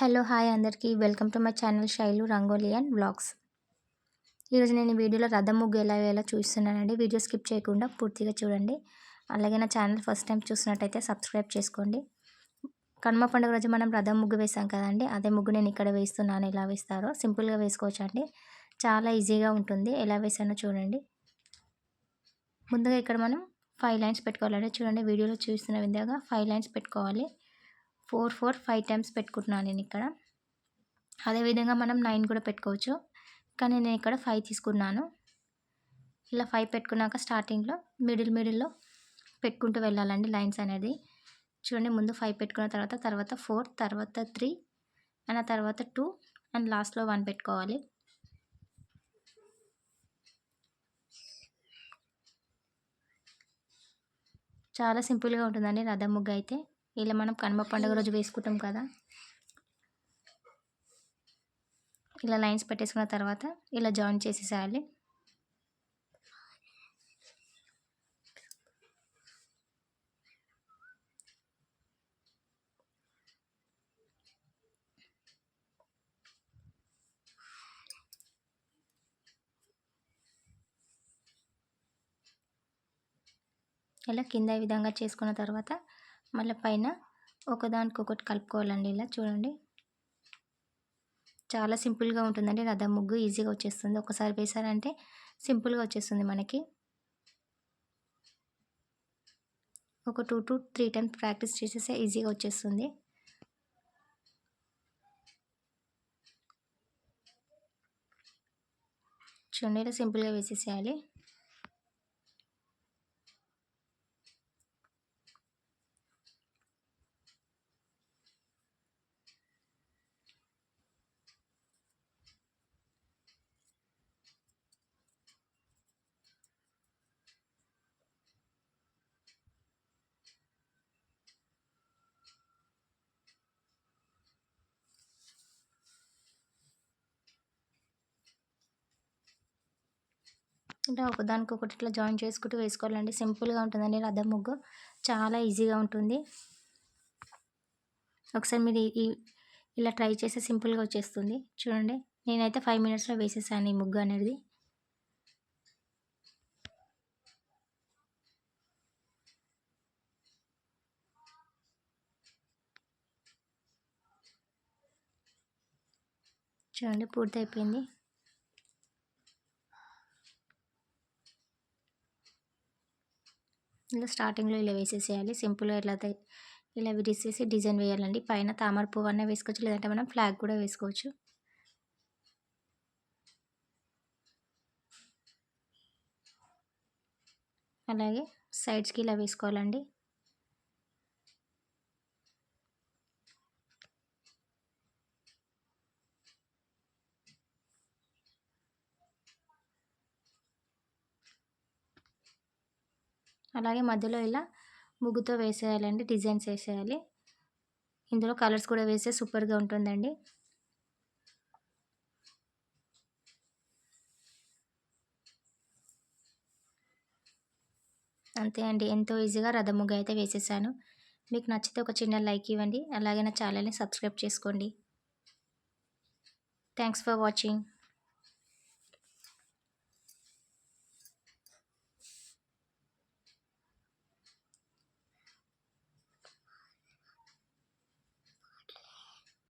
Hello hi అందరికీ. Welcome to my channel Shailu rangoli and blogs ఈరోజు నేను వీడియోలో రథం ముగ్గు ఎలా వేయాలో చూస్తున్నానండి. వీడియో స్కిప్ చేయకుండా పూర్తిగా చూడండి. అలాగే నా ఛానల్ ఫస్ట్ టైం చూసినట్టయితే సబ్స్క్రైబ్ చేసుకోండి. కనుమ పండుగ రోజు మనం రథం ముగ్గు వేసాం కదండి. అదే ముగ్గు నేను ఇక్కడ వేస్తున్నాను. ఎలా వేస్తారో సింపుల్గా వేసుకోవచ్చు అండి చాలా ఈజీగా ఉంటుంది. ఎలా వేసానో చూడండి. ముందుగా ఇక్కడ మనం ఫైవ్ లైన్స్ పెట్టుకోవాలండి. చూడండి వీడియోలో చూస్తున్న విధంగా ఫైవ్ లైన్స్ పెట్టుకోవాలి. ఫోర్ ఫోర్ ఫైవ్ టైమ్స్ పెట్టుకుంటున్నాను నేను ఇక్కడ. అదేవిధంగా మనం నైన్ కూడా పెట్టుకోవచ్చు. కానీ నేను ఇక్కడ ఫైవ్ తీసుకున్నాను. ఇలా ఫైవ్ పెట్టుకున్నాక స్టార్టింగ్లో మిడిల్ మిడిల్లో పెట్టుకుంటూ వెళ్ళాలండి లైన్స్ అనేది. చూడండి ముందు ఫైవ్ పెట్టుకున్న తర్వాత తర్వాత ఫోర్ తర్వాత త్రీ అండ్ ఆ తర్వాత టూ అండ్ లాస్ట్లో వన్ పెట్టుకోవాలి. చాలా సింపుల్గా ఉంటుందండి రథం ముగ్గు అయితే ఇలా మనం కనుమ పండుగ రోజు వేసుకుంటాం కదా. ఇలా లైన్స్ పెట్టేసుకున్న తర్వాత ఇలా జాయిన్ చేసేసేయాలి. ఇలా కింద ఈ విధంగా చేసుకున్న తర్వాత మళ్ళీ పైన ఒకదానికొకటి కలుపుకోవాలండి ఇలా చూడండి. చాలా సింపుల్గా ఉంటుందండి. రథ ముగ్గు ఈజీగా వచ్చేస్తుంది. ఒకసారి వేసారంటే సింపుల్గా వచ్చేస్తుంది మనకి. ఒక two to three times practice చేసేస్తే ఈజీగా వచ్చేస్తుంది. చూడండి ఇలా సింపుల్గా వేసేసేయాలి. అంటే ఒకదానికి ఒకటి ఇట్లా జాయిన్ చేసుకుంటూ వేసుకోవాలండి. సింపుల్గా ఉంటుందండి రథం ముగ్గు. చాలా ఈజీగా ఉంటుంది. ఒకసారి మీరు ఈ ఇలా ట్రై చేస్తే సింపుల్గా వచ్చేస్తుంది. చూడండి నేనైతే ఫైవ్ మినిట్స్లో వేసేసాను ఈ ముగ్గు అనేది. చూడండి పూర్తయిపోయింది. ఇలా స్టార్టింగ్లో ఇలా వేసేసేయాలి. సింపుల్గా ఇలా ఇలా విరిసేసి డిజైన్ వేయాలండి. పైన తామర పువ్వు అన్న వేసుకోవచ్చు లేదంటే మనం ఫ్లాగ్ కూడా వేసుకోవచ్చు. అలాగే సైడ్స్కి ఇలా వేసుకోవాలండి. అలాగే మధ్యలో ఇలా ముగ్గుతో వేసేయాలండి డిజైన్స్ వేసేయాలి. ఇందులో కలర్స్ కూడా వేస్తే సూపర్గా ఉంటుందండి. అంతే అండి ఎంతో ఈజీగా రథ ముగ్గు అయితే వేసేసాను. మీకు నచ్చితే ఒక చిన్న లైక్ ఇవ్వండి అలాగే నా ఛానల్ని సబ్స్క్రైబ్ చేసుకోండి. Thanks for watching.